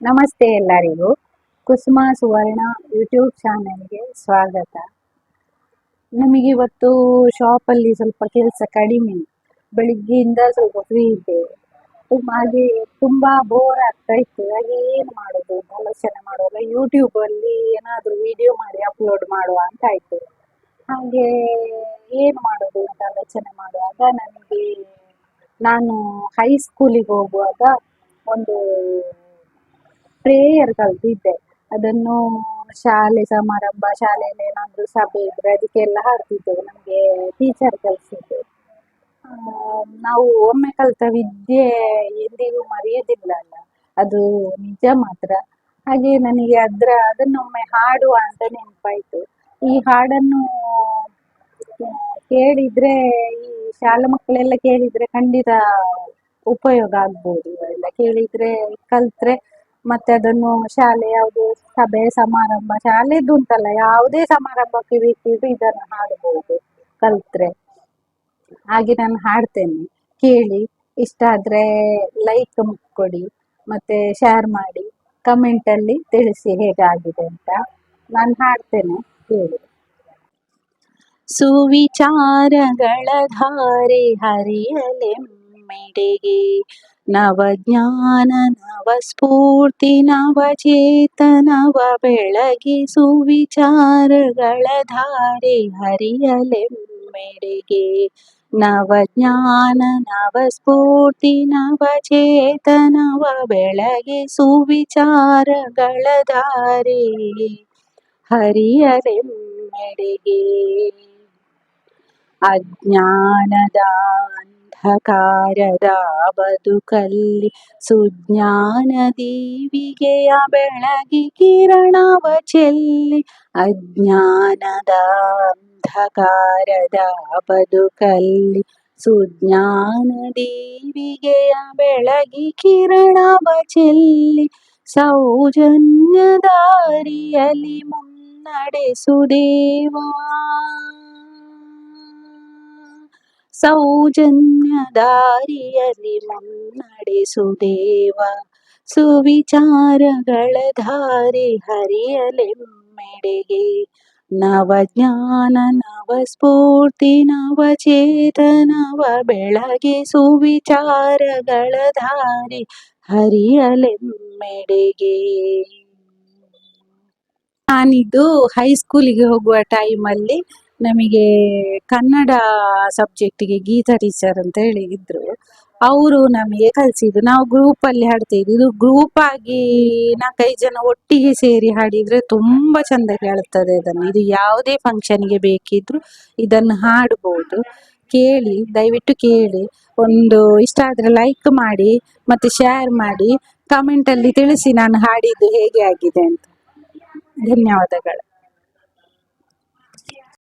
ನಮಸ್ತೆ ಎಲ್ಲರಿಗೂ. ಕುಸುಮ ಸುವರ್ಣ ಯೂಟ್ಯೂಬ್ ಚಾನೆಲ್ಗೆ ಸ್ವಾಗತ. ನಮಗೆ ಇವತ್ತು ಶಾಪಲ್ಲಿ ಸ್ವಲ್ಪ ಕೆಲಸ ಕಡಿಮೆ. ಬೆಳಿಗ್ಗೆಯಿಂದ ಸ್ವಲ್ಪ ಫ್ರೀ ಇದ್ದೇವೆ ಹಾಗೆ ತುಂಬಾ ಬೋರ್ ಆಗ್ತಾ ಇತ್ತು. ಹಾಗೆ ಏನು ಮಾಡೋದು? ಆಲೋಚನೆ ಮಾಡುವಾಗ ಯೂಟ್ಯೂಬ್ ಅಲ್ಲಿ ಏನಾದರೂ ವಿಡಿಯೋ ಮಾಡಿ ಅಪ್ಲೋಡ್ ಮಾಡುವ ಅಂತ ಆಯ್ತು. ಹಾಗೆ ಏನು ಮಾಡೋದು ಅಂತ ಆಲೋಚನೆ ಮಾಡುವಾಗ ನನಗೆ ನಾನು ಹೈಸ್ಕೂಲಿಗೆ ಹೋಗುವಾಗ ಒಂದು ಪ್ರೇಯರ್ ಕಲ್ತಿದ್ದೆ. ಅದನ್ನು ಶಾಲೆ ಸಮಾರಂಭ, ಶಾಲೆಯಲ್ಲಿ ಏನಾದ್ರು ಸಭೆ ಇದ್ರೆ ಅದಕ್ಕೆಲ್ಲ ಹಾಡ್ತಿದ್ದೆವು ನಮ್ಗೆ ಟೀಚರ್ ಕಲ್ಸಿದ್ದು ನಾವು ಒಮ್ಮೆ ಕಲ್ತ ವಿದ್ಯೆ ಎಂದಿಗೂ ಮರೆಯೋದಿಲ್ಲ ಅಲ್ಲ. ಅದು ನಿಜ ಮಾತ್ರ. ಹಾಗೆ ನನಗೆ ಅದ್ರ, ಅದನ್ನೊಮ್ಮೆ ಹಾಡುವ ಅಂತ ನೆನಪಾಯ್ತು. ಈ ಹಾಡನ್ನು ಕೇಳಿದ್ರೆ, ಈ ಶಾಲಾ ಮಕ್ಕಳೆಲ್ಲ ಕೇಳಿದ್ರೆ ಖಂಡಿತ ಉಪಯೋಗ ಆಗ್ಬೋದು. ಎಲ್ಲ ಕೇಳಿದ್ರೆ, ಕಲ್ತ್ರೆ ಮತ್ತೆ ಅದನ್ನು ಶಾಲೆ ಯಾವುದು ಸಭೆ, ಸಮಾರಂಭ ಶಾಲೆದು ಉಂಟಲ್ಲ, ಯಾವುದೇ ಸಮಾರಂಭಕ್ಕೆ ಬೇಕಿದ್ರು ಇದನ್ನು ಹಾಡಬಹುದು ಕಲ್ತ್ರೆ. ಹಾಗೆ ನಾನು ಹಾಡ್ತೇನೆ. ಕೇಳಿ, ಇಷ್ಟ ಆದ್ರೆ ಲೈಕ್ ಕೊಡಿ, ಮತ್ತೆ ಶೇರ್ ಮಾಡಿ ಕಮೆಂಟ್ ಅಲ್ಲಿ ತಿಳಿಸಿ ಹೇಗಾಗಿದೆ ಅಂತ ನಾನು ಹಾಡ್ತೇನೆ, ಕೇಳಿ. ಸುವಿಚಾರಗಳ ಧಾರೆ ಹರಿಯಲೆಮ್ಮೆಡೆಗೆ ನವಜ್ಞಾನ, ನವಸ್ಫೂರ್ತಿ, ನವಚೇತನವ ಬೆಳಗಿಸು ವಿಚಾರಗಳ ಧಾರೆ ಹರಿಯಲೆಮ್ಮೆಡೆಗೆ. ನವಜ್ಞಾನ, ನವಸ್ಫೂರ್ತಿ, ನವಚೇತನವ ಬೆಳಗಿಸು ವಿಚಾರಗಳ ಧಾರೆ ಹರಿಯಲೆಮ್ಮೆಡೆಗೆ. ಅಜ್ಞಾನದ ಅಂಧಕಾರದ ಬದುಕಲ್ಲಿ ಸುಜ್ಞಾನ ದೀವಿಗೆಯ ಬೆಳಗಿ ಕಿರಣವ ಚೆಲ್ಲಿ ಅಜ್ಞಾನದ ಅಂಧಕಾರದ ಬದುಕಲ್ಲಿ ಸುಜ್ಞಾನ ದೀವಿಗೆಯ ಬೆಳಗಿ ಕಿರಣವ ಚೆಲ್ಲಿ ಸೌಜನ್ಯ ದಾರಿಯಲ್ಲಿ ಮುನ್ನಡೆಸುದೇವಾ ಸೌಜನ್ಯ ದಾರಿಯಲ್ಲಿ ಮುನ್ನಡೆಸುದೇವ. ಸುವಿಚಾರಗಳ ಧಾರೆ ಹರಿಯಲೆಮ್ಮೆಡೆಗೆ. ನವಜ್ಞಾನ ನವ ಸ್ಫೂರ್ತಿ ನವ ಚೇತನವ ಬೆಳಗ್ಗೆ ಸುವಿಚಾರಗಳ ಧಾರೆ ಹರಿಯಲೆಮ್ಮೆಡೆಗೆ. ನಾನಿದ್ದು ಹೈಸ್ಕೂಲಿಗೆ ಹೋಗುವ ಟೈಮಲ್ಲಿ ನಮಗೆ ಕನ್ನಡ ಸಬ್ಜೆಕ್ಟಿಗೆ ಗೀತಾ ಟೀಚರ್ ಅಂತ ಹೇಳಿ ಇದ್ರು. ಅವರು ನಮಗೆ ಕಲಿಸಿದ್ರು. ನಾವು ಗ್ರೂಪ್ ಅಲ್ಲಿ ಹಾಡ್ತಿದ್ವಿ. ಇದು ಗ್ರೂಪ್ ಆಗಿ ನಾಲ್ಕೈದು ಜನ ಒಟ್ಟಿಗೆ ಸೇರಿ ಹಾಡಿದ್ರೆ ತುಂಬಾ ಚಂದ ಕೇಳ್ತದೆ ಅದನ್ನು ಇದು ಯಾವುದೇ ಫಂಕ್ಷನ್ಗೆ ಬೇಕಿದ್ರು ಇದನ್ನು ಹಾಡಬಹುದು ಕೇಳಿ, ದಯವಿಟ್ಟು ಕೇಳಿ. ಒಂದು ಇಷ್ಟ ಆದ್ರೆ ಲೈಕ್ ಮಾಡಿ, ಮತ್ತೆ ಶೇರ್ ಮಾಡಿ ಕಮೆಂಟ್ ಅಲ್ಲಿ ತಿಳಿಸಿ ನಾನು ಹಾಡಿದ್ದು ಹೇಗೆ ಆಗಿದೆ ಅಂತ. ಧನ್ಯವಾದಗಳು.